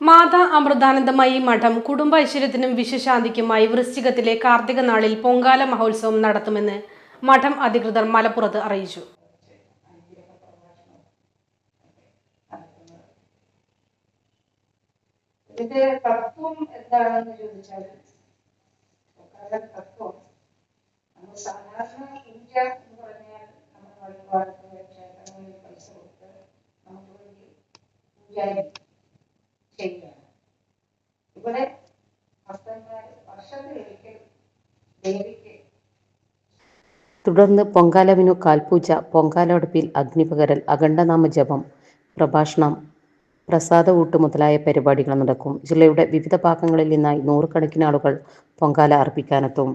മാതാ അമൃതാനന്ദമയി മഠം കുടുംബ ഐശ്വര്യത്തിനും വിശ്വശാന്തിക്കുമായി വൃശ്ചികത്തിലെ കാർത്തിക നാളിൽ പൊങ്കാല മഹോത്സവം നടത്തുമെന്ന് മഠം അധികൃതർ മലപ്പുറത്ത് അറിയിച്ചു. ഇതിന്റെ തത്വം എന്താണെന്ന് ചോദിച്ചാൽ തത്വം. നമ്മൾ സാധാരണ ഇന്ത്യ എന്ന് പറഞ്ഞാൽ നമ്മൾ കൊടുത്ത് നമുക്ക് വേണ്ടി പൂജാരി ചെയ്യുകയാണ് ഇവിടെ തുടർന്ന് പൊങ്കാലവിനു കാൽപൂജ പൊങ്കാലടുപ്പിൽ അഗ്നിപകരൽ അഖണ്ഡനാമ ജപം പ്രഭാഷണം പ്രസാദ ഊട്ട് മുതലായ പരിപാടികൾ നടക്കും. ജില്ലയുടെ വിവിധ ഭാഗങ്ങളിൽ നിന്നായി നൂറുകണക്കിന് ആളുകൾ പൊങ്കാല അർപ്പിക്കാനെത്തും.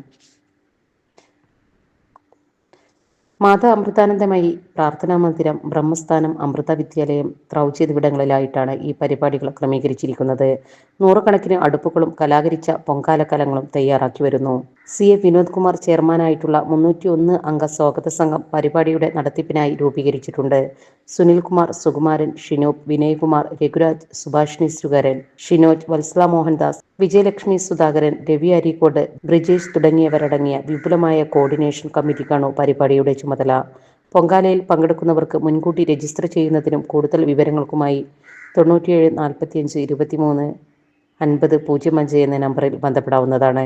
മാതാ അമൃതാനന്ദമയി പ്രാർത്ഥനാ മന്ദിരം ബ്രഹ്മസ്ഥാനം അമൃത വിദ്യാലയം എന്നിവിടങ്ങളിലായിട്ടാണ് ഈ പരിപാടികൾ ക്രമീകരിച്ചിരിക്കുന്നത്. നൂറുകണക്കിന് അടുപ്പുകളും കലാകരിച്ച പൊങ്കാലക്കലങ്ങളും തയ്യാറാക്കി വരുന്നു. സി എ വിനോദ് കുമാർ ചെയർമാനായിട്ടുള്ള മുന്നൂറ്റി ഒന്ന് അംഗ സ്വാഗത സംഘം പരിപാടിയുടെ നടത്തിപ്പിനായി രൂപീകരിച്ചിട്ടുണ്ട്. സുനിൽകുമാർ സുകുമാരൻ ഷിനോബ് വിനയ്കുമാർ രഘുരാജ് സുഭാഷിണി സുഗരൻ ഷിനോജ് വത്സല മോഹൻദാസ് വിജയലക്ഷ്മി സുധാകരൻ രവി അരീക്കോട് ബ്രിജേഷ് തുടങ്ങിയവരടങ്ങിയ വിപുലമായ കോർഡിനേഷൻ കമ്മിറ്റിക്കാണ് പരിപാടിയുടെ ചുമതല. പൊങ്കാലയിൽ പങ്കെടുക്കുന്നവർക്ക് മുൻകൂട്ടി രജിസ്റ്റർ ചെയ്യുന്നതിനും കൂടുതൽ വിവരങ്ങൾക്കുമായി തൊണ്ണൂറ്റിയേഴ് നാൽപ്പത്തിയഞ്ച് ഇരുപത്തിമൂന്ന് അൻപത് പൂജ്യം അഞ്ച് എന്ന നമ്പറിൽ ബന്ധപ്പെടാവുന്നതാണ്.